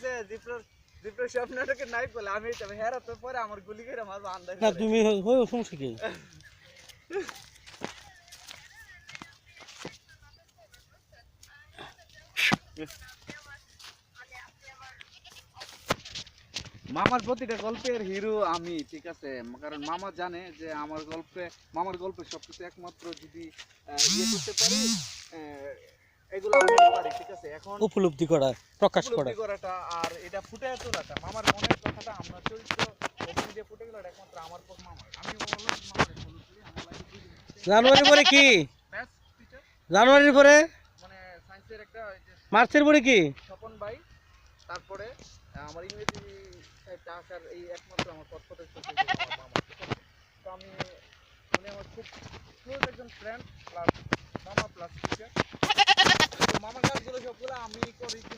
কইতেছে জিপ্রোর জিপ্রোর সব নাটকে নাই বলে আমি তবে হেরা তো পরে আমার গুলি করে মাছ আন্দাজ না তুমি সমস্যা কি? মামার প্রতিটা গল্পের হিরো আমি ঠিক আছে? কারণ মামা জানে যে আমার গল্পে মামার গল্পে সবকিছু একমাত্র যদি ইয়ে করতে পারি এগুলো আমি ঠিক আছে? এখন উপলব্ধি করা প্রকাশ করা। করাটা আর এটা ফুটে তোলাটা মামার মনের কথাটা আমরা চরিত্র অভিনয় ফুটে গেল একমাত্র আমার পর আমি বললাম জানুয়ারির পরে কি? জানুয়ারির পরে? মানে সায়েন্সের একটা মার্চের পরে কি? স্বপন ভাই তারপরে আমার ইংরেজি আসার এই একমাত্র আমার? তো আমি উনি আমার খুব ক্লোজ একজন ফ্রেন্ড প্লাস মামা প্লাস